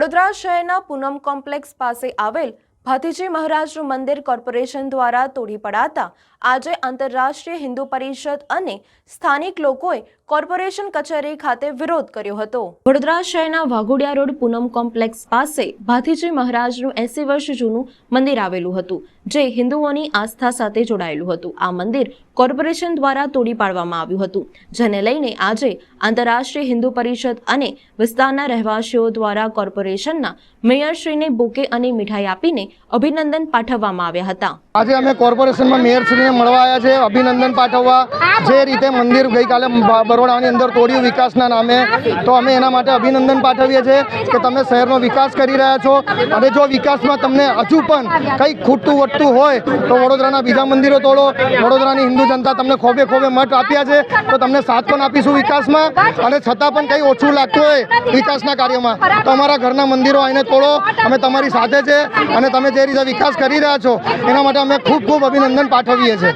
વડોદરા શહેરના પૂનમ કોમ્પ્લેક્સ પાસે આવેલ ભાતીજી મહારાજનું મંદિર કોર્પોરેશન દ્વારા તોડી પડાતા આજે આંતરરાષ્ટ્રીય હિન્દુ પરિષદ અને સ્થાનિક લોકોએ કોર્પોરેશન કચેરી ખાતે વિરોધ કર્યો હતો. વડોદરા શહેરના વાઘોડિયા રોડ પૂનમ કોમ્પ્લેક્સ પાસે ભાતીજી મહારાજનું એસી વર્ષ જૂનું મંદિર આવેલું હતું, જે હિન્દુઓની આસ્થા સાથે જોડાયેલું હતું. આ મંદિર કોર્પોરેશન દ્વારા તોડી પાડવામાં આવ્યું હતું, જેને લઈને આજે આંતરરાષ્ટ્રીય હિન્દુ પરિષદ અને વિસ્તારના રહેવાસીઓ દ્વારા કોર્પોરેશનના મેયરશ્રીને બુકે અને મીઠાઈ આપીને અભિનંદન પાઠવવામાં આવ્યા હતા. આજે અમે કોર્પોરેશનમાં મેયરશ્રીને મળવા આવ્યા છે, અભિનંદન પાઠવવા. જે રીતે મંદિર ગઈકાલે બરોડાની અંદર તોડ્યું વિકાસના નામે, તો અમે એના માટે અભિનંદન પાઠવીએ છીએ કે તમે શહેરનો વિકાસ કરી રહ્યા છો. અને જો વિકાસમાં તમને હજુ પણ કંઈક ખૂટતું વટતું હોય, તો વડોદરાના બીજા મંદિરો તોડો. વડોદરાની હિન્દુ જનતા તમને ખોબે ખોબે મત આપ્યા છે, તો તમને સાથ પણ આપીશું વિકાસમાં. અને છતાં પણ કંઈ ઓછું લાગતું હોય વિકાસના કાર્યમાં, તો અમારા ઘરના મંદિરો આવીને તોડો. અમે તમારી સાથે છે અને તમે જે રીતે વિકાસ કરી રહ્યા છો, એના માટે અમે ખૂબ ખૂબ અભિનંદન પાઠવીએ છીએ.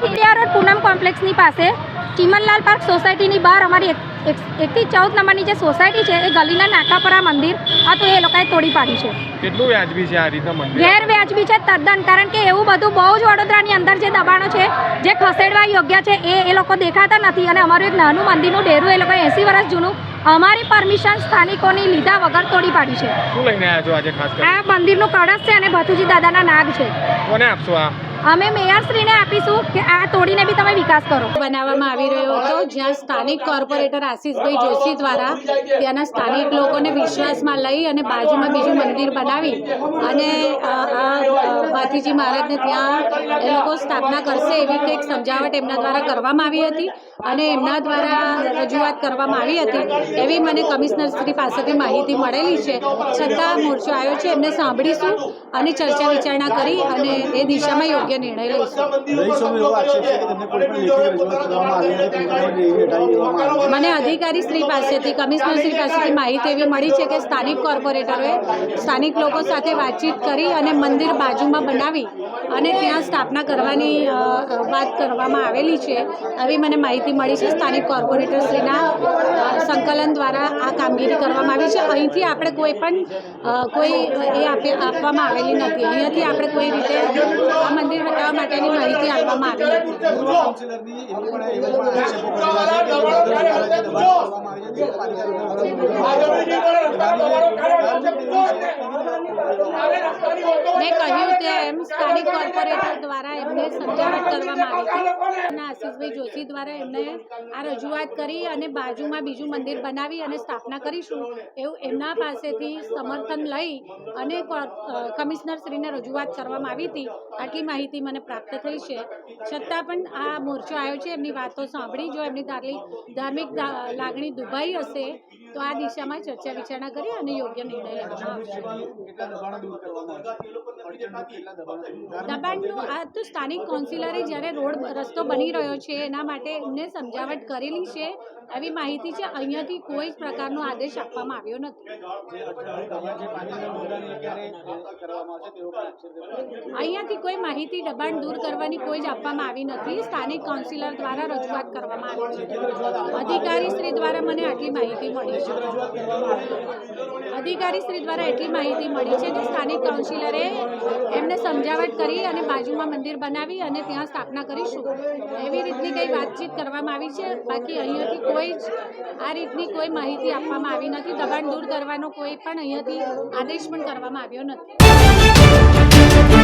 પૂનમ કોમ્પ્લેક્સની પાસે ચીમનલાલ પાર્ક સોસાયટીની બહાર અમારી એક- એક- એકથી ચૌદ નંબરની જે સોસાયટી છે એ ગલીના નાકાપરા મંદિર આ હતું એ લોકોએ તોડી પાડી છે. કેટલું વ્યાજબી છે આ રીતના મંદિર? ગેરવ્યાજબી છે તદ્દન કારણ કે એવું બધું બહુ જ વડોદરાની અંદર જે દબાણો છે જે ખસેડવા યોગ્ય છે એ એ લોકો દેખાતા નથી. અને અમારું એક નાનું મંદિરનું ડેરું એ લોકોએ એંસી વર્ષ જૂનું અમારી પરમિશન સ્થાનિકોની લીધા વગર તોડી પાડી છે. શું લઈને આવ્યા છો આજે ખાસ આ મંદિરનું કળશ છે અને ભતુજી દાદાના નાગ છે. કોને આપશો આ? અમે મેયરશ્રીને આપીશું કે આ તોડીને બી તમે વિકાસ કરો. બનાવવામાં આવી રહ્યો હતો, જ્યાં સ્થાનિક કોર્પોરેટર આશીષભાઈ જોશી દ્વારા ત્યાંના સ્થાનિક લોકોને વિશ્વાસમાં લઈ અને બાજુમાં બીજું મંદિર બનાવી અને ભાથીજી મહારાજને ત્યાં એ લોકો સ્થાપના કરશે એવી કંઈક સમજાવટ એમના દ્વારા કરવામાં આવી હતી. અને એમના દ્વારા રજૂઆત કરવામાં આવી હતી એવી મને કમિશનર શ્રી પાસેથી માહિતી મળેલી છે. છતાં મોરચો આવ્યો છે, એમને સાંભળીશું અને ચર્ચા વિચારણા કરી અને એ દિશામાં યોગ્ય નિર્ણય લઈશું. એવો મને અધિકારી શ્રી પાસેથી, કમિશનર શ્રી પાસેથી માહિતી એવી મળી છે કે સ્થાનિક કોર્પોરેટરોએ સ્થાનિક લોકો સાથે વાતચીત કરી અને મંદિર બાજુમાં બનાવી અને ત્યાં સ્થાપના કરવાની વાત કરવામાં આવેલી છે આવી મને માહિતી મળી છે સ્થાનિક કોર્પોરેટર શ્રીના સંકલન દ્વારા આ કામગીરી કરવામાં આવી છે. અહીંથી આપણે કોઈ પણ કોઈ એ આપે, આપવામાં આવેલી નથી. અહીંયાથી આપણે કોઈ રીતે આ મંદિર હટાવવા માટેની માહિતી આપવામાં આવી પાલિકા મેં કહ્યું તેમ સ્થાનિક કોર્પોરેટર દ્વારા એમને સમજાવટ કરવામાં આવી હતી. અને આશીષભાઈ જોશી દ્વારા એમને આ રજૂઆત કરી અને બાજુમાં બીજું મંદિર બનાવી અને સ્થાપના કરીશું એવું એમના પાસેથી સમર્થન લઈ અને કોર- કમિશનર શ્રીને રજૂઆત કરવામાં આવી હતી. આટલી માહિતી મને પ્રાપ્ત થઈ છે. છતાં પણ આ મોરચો આવ્યો છે, એમની વાતો સાંભળી. જો એમની ધાર્મિક લાગણી દુભાઈ હશે, તો આ દિશામાં ચર્ચા વિચારણા કરી અને યોગ્ય નિર્ણય લેવામાં આવશે? દબાણનું આ તો સ્થાનિક કાઉન્સિલરે જ્યારે રોડ રસ્તો બની રહ્યો છે, એના માટે એમને સમજાવટ કરેલી છે. એવી માહિતી છે, અહીંયાથી કોઈ જ પ્રકારનો આદેશ આપવામાં આવ્યો નથી. અહીંયાથી કોઈ માહિતી દબાણ દૂર કરવાની કોઈ જ આપવામાં આવી નથી. સ્થાનિક કાઉન્સિલર દ્વારા રજૂઆત કરવામાં આવી છે. અધિકારી શ્રી દ્વારા મને આટલી માહિતી મળી છે. અધિકારી શ્રી દ્વારા એટલી માહિતી મળી છે કે સ્થાનિક કાઉન્સિલરે એમને સમજાવટ કરી અને બાજુમાં મંદિર બનાવી અને ત્યાં સ્થાપના કરીશું. એવી રીતની કંઈ વાતચીત કરવામાં આવી છે? બાકી અહીંયાથી કોઈ જ આ રીતની કોઈ માહિતી આપવામાં આવી નથી. દબાણ દૂર કરવાનો કોઈ પણ અહીંયાથી આદેશ પણ કરવામાં આવ્યો નથી.